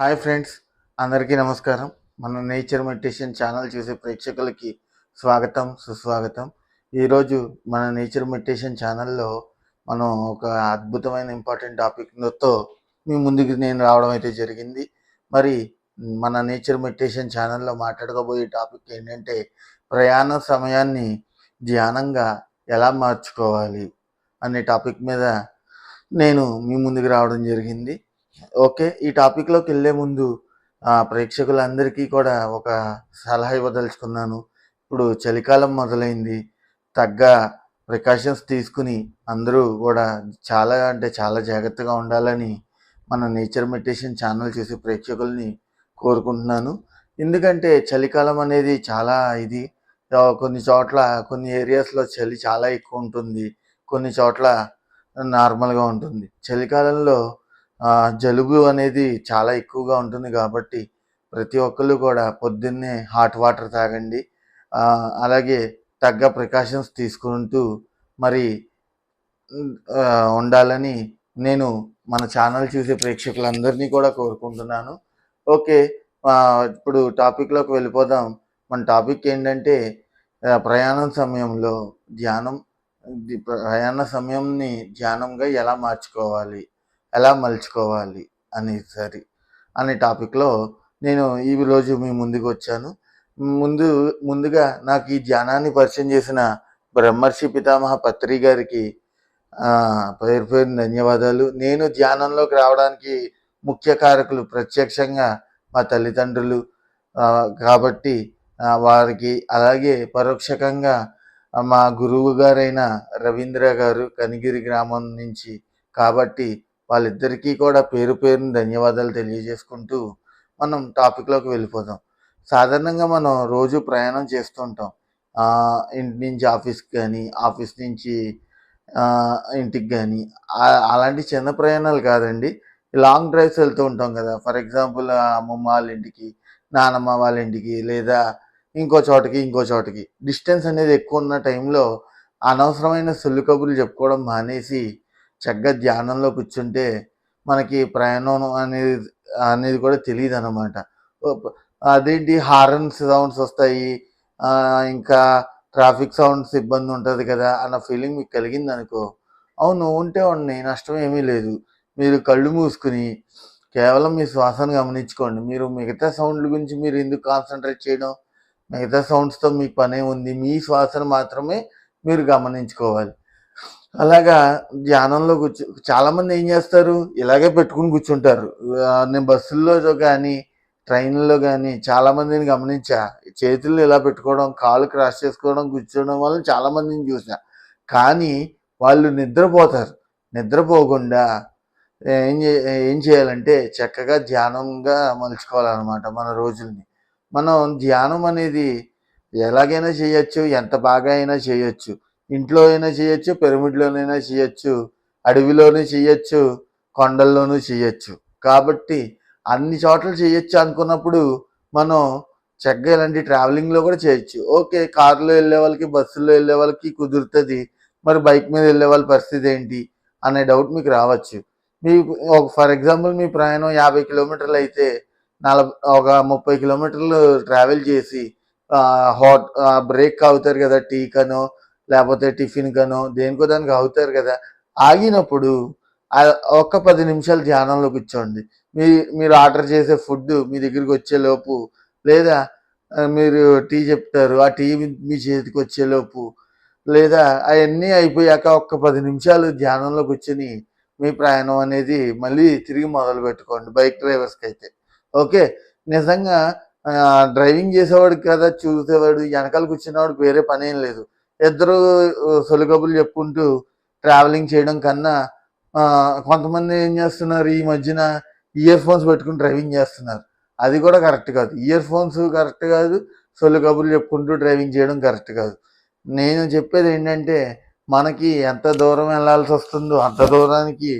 Hi friends అందరికీ నమస్కారం. మన నేచర్ మెడిటేషన్ ఛానల్ చూసే ప్రేక్షకులకి స్వాగతం సుస్వాగతం. ఈరోజు మన నేచర్ మెడిటేషన్ ఛానల్లో మనం ఒక అద్భుతమైన ఇంపార్టెంట్ టాపిక్తో మీ ముందుకు నేను రావడం అయితే జరిగింది. మరి మన నేచర్ మెడిటేషన్ ఛానల్లో మాట్లాడుకోబోయే టాపిక్ ఏంటంటే ప్రయాణ సమయాన్ని ధ్యానంగా ఎలా మార్చుకోవాలి అనే టాపిక్ మీద నేను మీ ముందుకు రావడం జరిగింది. ఓకే ఈ టాపిక్లోకి వెళ్ళే ముందు ప్రేక్షకులందరికీ కూడా ఒక సలహా ఇవ్వదలుచుకున్నాను. ఇప్పుడు చలికాలం మొదలైంది తగ్గ ప్రికాషన్స్ తీసుకుని అందరూ కూడా చాలా అంటే చాలా జాగ్రత్తగా ఉండాలని మన నేచర్ మెడిటేషన్ ఛానల్ చేసే ప్రేక్షకుల్ని కోరుకుంటున్నాను. ఎందుకంటే చలికాలం అనేది చాలా ఇది కొన్ని చోట్ల కొన్ని ఏరియాస్లో చలి చాలా ఎక్కువ ఉంటుంది కొన్ని చోట్ల నార్మల్గా ఉంటుంది. చలికాలంలో జలుబు అనేది చాలా ఎక్కువగా ఉంటుంది కాబట్టి ప్రతి ఒక్కళ్ళు కూడా పొద్దున్నే హాట్ వాటర్ తాగండి. అలాగే తగ్గ ప్రికాషన్స్ తీసుకుంటూ మరి ఉండాలని నేను మన ఛానల్ చూసే ప్రేక్షకులందరినీ కూడా కోరుకుంటున్నాను. ఓకే ఇప్పుడు టాపిక్లోకి వెళ్ళిపోదాం. మన టాపిక్ ఏంటంటే ప్రయాణం సమయంలో ధ్యానం ప్రయాణ సమయంని ధ్యానంగా ఎలా మార్చుకోవాలి? ఎలా మలుచుకోవాలి అని సరి అనే టాపిక్లో నేను ఈ రోజు మీ ముందుకు వచ్చాను. ముందు ముందుగా నాకు ఈ ధ్యానాన్ని పరిచయం చేసిన బ్రహ్మర్షి పితామహ పత్రి గారికి పేరు పేరు ధన్యవాదాలు. నేను ధ్యానంలోకి రావడానికి ముఖ్య కారకులు ప్రత్యక్షంగా మా తల్లిదండ్రులు కాబట్టి వారికి అలాగే పరోక్షకంగా మా గురువు గారైన రవీంద్ర గారు కనిగిరి గ్రామం నుంచి కాబట్టి వాళ్ళిద్దరికీ కూడా పేరు పేరుని ధన్యవాదాలు తెలియజేసుకుంటూ మనం టాపిక్లోకి వెళ్ళిపోదాం. సాధారణంగా మనం రోజు ప్రయాణం చేస్తుంటాం ఉంటాం. ఇంటి నుంచి ఆఫీస్కి కానీ ఆఫీస్ నుంచి ఇంటికి కానీ అలాంటి చిన్న ప్రయాణాలు కాదండి. లాంగ్ డ్రైవ్స్ వెళ్తూ ఉంటాం కదా. ఫర్ ఎగ్జాంపుల్ అమ్మమ్మ వాళ్ళ ఇంటికి నానమ్మ వాళ్ళ ఇంటికి లేదా ఇంకో చోటకి ఇంకో చోటకి. డిస్టెన్స్ అనేది ఎక్కువ ఉన్న టైంలో అనవసరమైన సొల్లు కబుర్లు చెప్పుకోవడం మానేసి చక్కగా ధ్యానంలో కూర్చుంటే మనకి ప్రయాణం అనేది అనేది కూడా తెలియదు అనమాట అదేంటి హారన్ సౌండ్స్ వస్తాయి ఇంకా ట్రాఫిక్ సౌండ్స్ ఇబ్బంది ఉంటుంది కదా అన్న ఫీలింగ్ మీకు కలిగింది అనుకో అవును ఉంటే ఉండి నష్టం ఏమీ లేదు. మీరు కళ్ళు మూసుకుని కేవలం మీ శ్వాసను గమనించుకోండి. మీరు మిగతా సౌండ్ల గురించి మీరు ఎందుకు కాన్సన్ట్రేట్ చేయడం? మిగతా సౌండ్స్తో మీ పనే ఉంది. మీ శ్వాసను మాత్రమే మీరు గమనించుకోవాలి. అలాగా ధ్యానంలో కూర్చో చాలామంది ఏం చేస్తారు? ఇలాగే పెట్టుకుని కూర్చుంటారు. నేను బస్సుల్లో కానీ ట్రైన్లో కానీ చాలామందిని గమనించా. చేతులు ఇలా పెట్టుకోవడం కాళ్ళు క్రాస్ చేసుకోవడం కూర్చోవడం వల్ల చాలామందిని చూసా. కానీ వాళ్ళు నిద్రపోతారు. నిద్రపోకుండా ఏం ఏం చేయాలంటే చక్కగా ధ్యానంగా మలుచుకోవాలన్నమాట మన రోజుల్ని. మనం ధ్యానం అనేది ఎలాగైనా చేయొచ్చు ఎంత బాగా అయినా చేయొచ్చు. ఇంట్లో అయినా చేయొచ్చు పిరమిడ్లోనైనా చేయొచ్చు అడవిలోనే చేయొచ్చు కొండల్లోనూ చేయొచ్చు. కాబట్టి అన్ని చోట్ల చేయొచ్చు అనుకున్నప్పుడు మనం చక్కగా ఇలాంటి ట్రావెలింగ్లో కూడా చేయొచ్చు. ఓకే కారులో వెళ్ళే వాళ్ళకి బస్సులో వెళ్ళే వాళ్ళకి కుదురుతుంది మరి బైక్ మీద వెళ్ళే వాళ్ళ పరిస్థితి ఏంటి అనే డౌట్ మీకు రావచ్చు. మీ ఒక ఫర్ ఎగ్జాంపుల్ మీ ప్రయాణం యాభై కిలోమీటర్లు అయితే నలభై ఒక ముప్పై కిలోమీటర్లు ట్రావెల్ చేసి హాట్ బ్రేక్ అవుతారు కదా టీ కనో లేకపోతే టిఫిన్ కనో దేనికో దానికి అవుతారు కదా. ఆగినప్పుడు ఒక్క పది నిమిషాలు ధ్యానంలో కూర్చోండి. మీ మీరు ఆర్డర్ చేసే ఫుడ్ మీ దగ్గరికి వచ్చేలోపు లేదా మీరు టీ చెప్తారు ఆ టీ మీ- చేతికి వచ్చేలోపు లేదా అవన్నీ అయిపోయాక ఒక్క పది నిమిషాలు ధ్యానంలో కూర్చొని మీ ప్రయాణం అనేది మళ్ళీ తిరిగి మొదలు పెట్టుకోండి. బైక్ డ్రైవర్స్కి అయితే. ఓకే? నిజంగా డ్రైవింగ్ చేసేవాడికి కదా చూసేవాడు వెనకాల కూర్చున్నవాడికి వేరే పని ఏం లేదు. ఇద్దరు సొలుకబులు చెప్పుకుంటూ ట్రావెలింగ్ చేయడం కన్నా కొంతమంది ఏం చేస్తున్నారు ఈ మధ్యన ఇయర్ ఫోన్స్ పెట్టుకుని డ్రైవింగ్ చేస్తున్నారు. అది కూడా కరెక్ట్ కాదు. ఇయర్ ఫోన్స్ కరెక్ట్ కాదు సొల్లు కబుర్లు చెప్పుకుంటూ డ్రైవింగ్ చేయడం కరెక్ట్ కాదు. నేను చెప్పేది ఏంటంటే మనకి ఎంత దూరం వెళ్ళాల్సి వస్తుందో అంత దూరానికి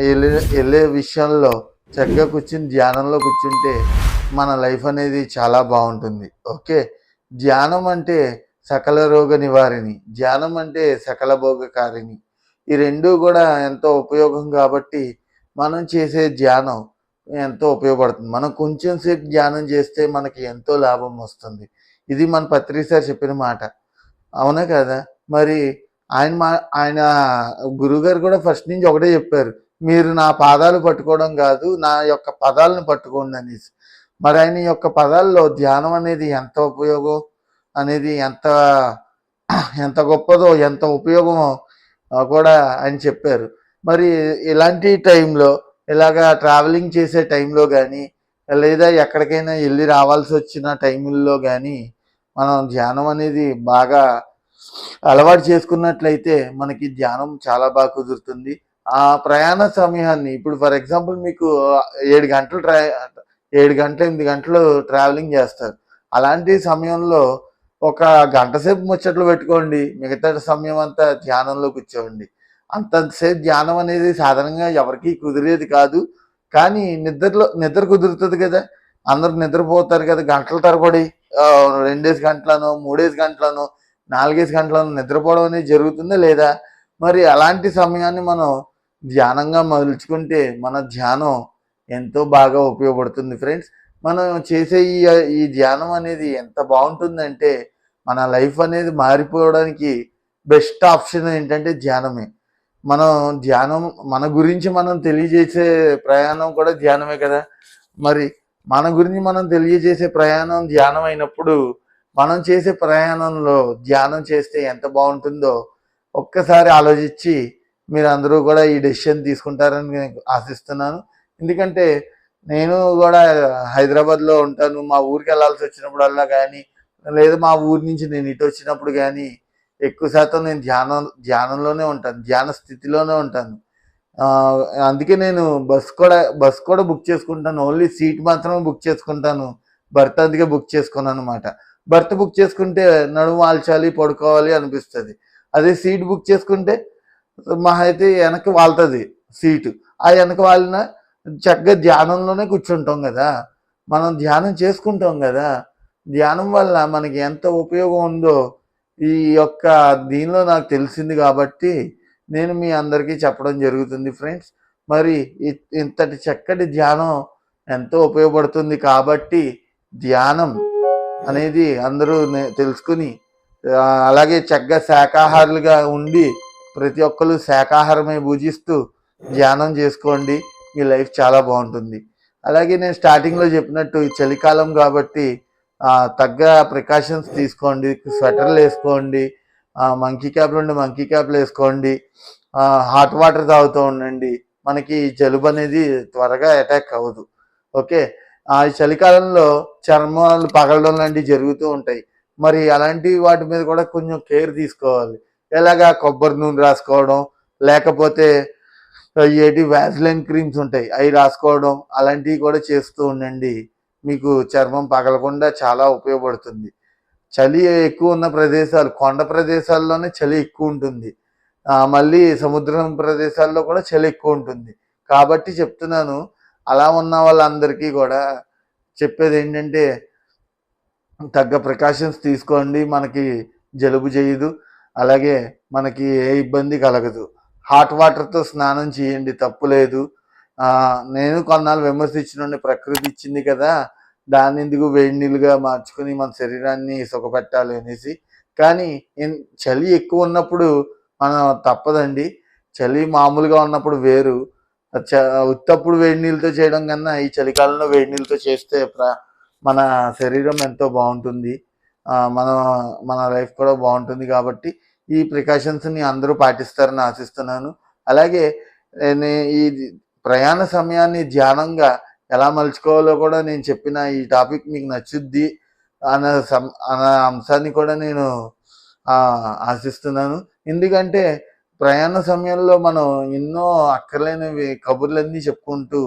వెళ్ళే వెళ్ళే విషయంలో చక్కగా కూర్చుని ధ్యానంలో కూర్చుంటే మన లైఫ్ అనేది చాలా బాగుంటుంది. ఓకే? ధ్యానం అంటే సకల రోగ నివారిణి. ధ్యానం అంటే సకల భోగకారిణి. ఈ రెండూ కూడా ఎంతో ఉపయోగం కాబట్టి మనం చేసే ధ్యానం ఎంతో ఉపయోగపడుతుంది. మనం కొంచెం సేపు ధ్యానం చేస్తే మనకి ఎంతో లాభం వస్తుంది. ఇది మన పత్రిక సార్ చెప్పిన మాట. అవునా కదా? మరి ఆయన మా ఆయన గురుగారు కూడా ఫస్ట్ నుంచి ఒకటే చెప్పారు. మీరు నా పాదాలు పట్టుకోవడం కాదు నా యొక్క పదాలను పట్టుకోండి అనేసి. మరి ఆయన యొక్క పదాల్లో ధ్యానం అనేది ఎంత ఉపయోగం? అనేది ఎంత ఎంత గొప్పదో ఎంత ఉపయోగమో కూడా ఆయన చెప్పారు. మరి ఇలాంటి టైంలో ఇలాగా ట్రావెలింగ్ చేసే టైంలో కానీ లేదా ఎక్కడికైనా వెళ్ళి రావాల్సి వచ్చిన టైముల్లో కానీ మనం ధ్యానం అనేది బాగా అలవాటు చేసుకున్నట్లయితే మనకి ధ్యానం చాలా బాగా కుదురుతుంది. ఆ ప్రయాణ సమయాన్ని ఇప్పుడు ఫర్ ఎగ్జాంపుల్ మీకు ఏడు గంటలు ట్రా ఏడు గంటలు ఎనిమిది గంటలు ట్రావెలింగ్ చేస్తారు. అలాంటి సమయంలో ఒక గంట సేపు ముచ్చట్లు పెట్టుకోండి. మిగతా సమయం అంతా ధ్యానంలో కూర్చోండి. అంతసేపు ధ్యానం అనేది సాధారణంగా ఎవరికి కుదిరేది కాదు. కానీ నిద్రలో నిద్ర కుదురుతుంది కదా. అందరు నిద్రపోతారు కదా. గంటల తరబడి రెండేసి గంటలను మూడేసి గంటలను నాలుగేసి గంటలను నిద్రపోవడం అనేది జరుగుతుందా లేదా? మరి అలాంటి సమయాన్ని మనం ధ్యానంగా మలుచుకుంటే మన ధ్యానం ఎంతో బాగా ఉపయోగపడుతుంది ఫ్రెండ్స్. మనం చేసే ఈ ఈ ధ్యానం అనేది ఎంత బాగుంటుందంటే మన లైఫ్ అనేది మారిపోవడానికి బెస్ట్ ఆప్షన్ ఏంటంటే ధ్యానమే. మనం ధ్యానం మన గురించి మనం తెలియజేసే ప్రయాణం కూడా ధ్యానమే కదా. మరి మన గురించి మనం తెలియజేసే ప్రయాణం ధ్యానం అయినప్పుడు మనం చేసే ప్రయాణంలో ధ్యానం చేస్తే ఎంత బాగుంటుందో ఒక్కసారి ఆలోచించి మీరు అందరూ కూడా ఈ డెసిషన్ తీసుకుంటారని నేను ఆశిస్తున్నాను. ఎందుకంటే నేను కూడా హైదరాబాద్లో ఉంటాను. మా ఊరికి వెళ్ళాల్సి వచ్చినప్పుడల్లా కానీ లేదా మా ఊరి నుంచి నేను ఇటు వచ్చినప్పుడు కానీ ఎక్కువ శాతం నేను ధ్యానం ధ్యానంలోనే ఉంటాను. ధ్యాన స్థితిలోనే ఉంటాను. అందుకే నేను బస్ కూడా బస్ కూడా బుక్ చేసుకుంటాను. ఓన్లీ సీట్ మాత్రమే బుక్ చేసుకుంటాను. భర్త అందుకే బుక్ చేసుకున్నాను అనమాట భర్త బుక్ చేసుకుంటే నడుము వాల్చాలి పడుకోవాలి అనిపిస్తుంది. అదే సీట్ బుక్ చేసుకుంటే మహా అయితే వెనక్కి వాళ్తుంది సీటు. ఆ వెనక వాలిన చక్కగా ధ్యానంలోనే కూర్చుంటాం కదా. మనం ధ్యానం చేసుకుంటాం కదా. ధ్యానం వల్ల మనకి ఎంత ఉపయోగం ఉందో ఈ యొక్క దీనిలో నాకు తెలిసింది కాబట్టి నేను మీ అందరికీ చెప్పడం జరుగుతుంది ఫ్రెండ్స్. మరి ఇ- ఇంతటి చక్కటి ధ్యానం ఎంతో ఉపయోగపడుతుంది కాబట్టి ధ్యానం అనేది అందరూ తెలుసుకుని అలాగే చక్కగా శాకాహారులుగా ఉండి ప్రతి ఒక్కరు శాకాహారమే భుజిస్తూ ధ్యానం చేసుకోండి. మీ లైఫ్ చాలా బాగుంటుంది. అలాగే నేను స్టార్టింగ్లో చెప్పినట్టు ఈ చలికాలం కాబట్టి తగ్గ ప్రికాషన్స్ తీసుకోండి స్వెటర్లు వేసుకోండి మంకీ క్యాప్లు ఉండి మంకీ క్యాప్లు వేసుకోండి హాట్ వాటర్ తాగుతూ ఉండండి. మనకి జలుబు అనేది త్వరగా అటాక్ అవ్వదు. ఓకే? ఆ ఈ చలికాలంలో చర్మాలు పగలడం లాంటివి జరుగుతూ ఉంటాయి. మరి అలాంటి వాటి మీద కూడా కొంచెం కేర్ తీసుకోవాలి. ఎలాగా కొబ్బరి నూనె రాసుకోవడం లేకపోతే ఏటి వ్యాజ్లైన్ క్రీమ్స్ ఉంటాయి. అవి రాసుకోవడం అలాంటివి కూడా చేస్తూ ఉండండి. మీకు చర్మం పగలకుండా చాలా ఉపయోగపడుతుంది. చలి ఎక్కువ ఉన్న ప్రదేశాలు కొండ ప్రదేశాల్లోనే చలి ఎక్కువ ఉంటుంది. మళ్ళీ సముద్రం ప్రదేశాల్లో కూడా చలి ఎక్కువ ఉంటుంది. కాబట్టి చెప్తున్నాను అలా ఉన్న వాళ్ళందరికీ కూడా చెప్పేది ఏంటంటే తగ్గ ప్రికాషన్స్ తీసుకోండి. మనకి జలుబు చేయదు. అలాగే మనకి ఏ ఇబ్బంది కలగదు. హాట్ వాటర్తో స్నానం చేయండి తప్పు లేదు. నేను కొన్నాళ్ళు విమర్శించిన ప్రకృతి ఇచ్చింది కదా దాన్ని ఎందుకు వేడి నీళ్ళుగా మార్చుకుని మన శరీరాన్ని సుఖపెట్టాలి అనేసి. కానీ చలి ఎక్కువ ఉన్నప్పుడు మనం తప్పదండి. చలి మామూలుగా ఉన్నప్పుడు వేరు. చ- ఉత్తప్పుడు వేడి నీళ్ళతో చేయడం కన్నా ఈ చలికాలంలో వేడి నీళ్ళతో చేస్తే ప్ర- మన శరీరం ఎంతో బాగుంటుంది. మన మన లైఫ్ కూడా బాగుంటుంది కాబట్టి ఈ ప్రికాషన్స్ని అందరూ పాటిస్తారని ఆశిస్తున్నాను. అలాగే ఈ ప్రయాణ సమయాన్ని ధ్యానంగా ఎలా మలుచుకోవాలో కూడా నేను చెప్పిన ఈ టాపిక్ మీకు నచ్చుద్ది అన్న సం అన్న అంశాన్ని కూడా నేను ఆశిస్తున్నాను. ఎందుకంటే ప్రయాణ సమయంలో మనం ఎన్నో అక్కర్లేనివి కబుర్లన్నీ చెప్పుకుంటూ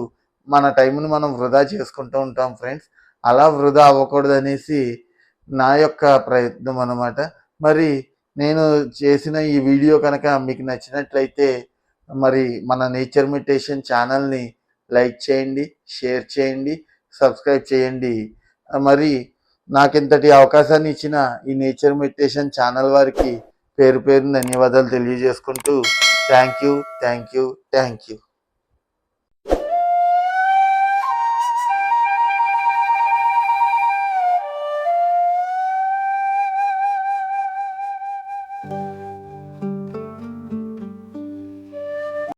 మన టైంని మనం వృధా చేసుకుంటూ ఉంటాం ఫ్రెండ్స్. అలా వృధా అవ్వకూడదు అనేసి నా యొక్క ప్రయత్నం అన్నమాట. మరి నేను చేసిన ఈ వీడియో కనుక మీకు నచ్చినట్లయితే మరి మన నేచర్ మెడిటేషన్ ఛానల్ని లైక్ చేయండి షేర్ చేయండి సబ్స్క్రైబ్ చేయండి. మరి మరి నాకింతటి అవకాశాన్ని ఇచ్చిన ఈ నేచర్ మెడిటేషన్ ఛానల్ వారికి పేరు పేరు ధన్యవాదాలు తెలియజేసుకుంటూ thank you thank you thank you.